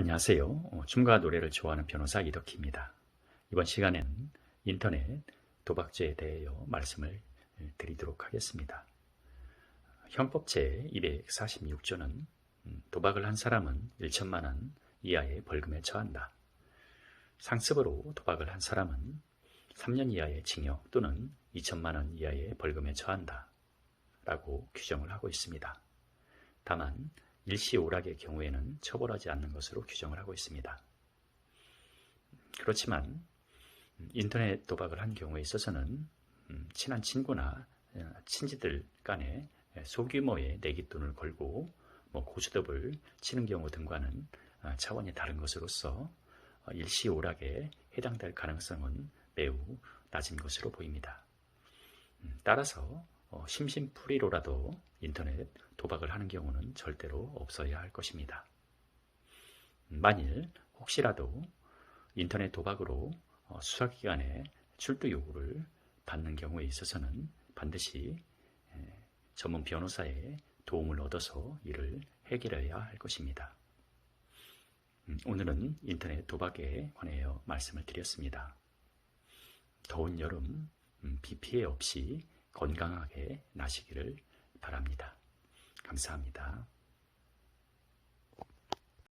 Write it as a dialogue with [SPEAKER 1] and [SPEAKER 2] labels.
[SPEAKER 1] 안녕하세요. 어, 춤과 노래를 좋아하는 변호사 이덕희입니다. 이번 시간에는 인터넷 도박죄에 대하여 말씀을 드리도록 하겠습니다. 형법 제246조는 음, 도박을 한 사람은 1천만 원 이하의 벌금에 처한다. 상습으로 도박을 한 사람은 3년 이하의 징역 또는 2천만 원 이하의 벌금에 처한다. 라고 규정을 하고 있습니다. 다만 일시오락의 경우에는 처벌하지 않는 것으로 규정을 하고 있습니다. 그렇지만 인터넷 도박을 한 경우에 있어서는 음, 친한 친구나 어, 친지들 간에 소규모의 내기돈을 걸고 뭐 고주dob을 치는 경우 등과는 어, 차원이 다른 것으로서 어, 일시오락에 해당될 가능성은 매우 낮은 것으로 보입니다. 음, 따라서 심심풀이로라도 인터넷 도박을 하는 경우는 절대로 없어야 할 것입니다. 만일 혹시라도 인터넷 도박으로 어, 수사기관에 출두 요구를 받는 경우에 있어서는 반드시 전문 변호사의 도움을 얻어서 이를 해결해야 할 것입니다. 음, 오늘은 인터넷 도박에 관하여 말씀을 드렸습니다. 더운 여름 음, 비 피해 없이 건강하게 나시기를 바랍니다. 감사합니다.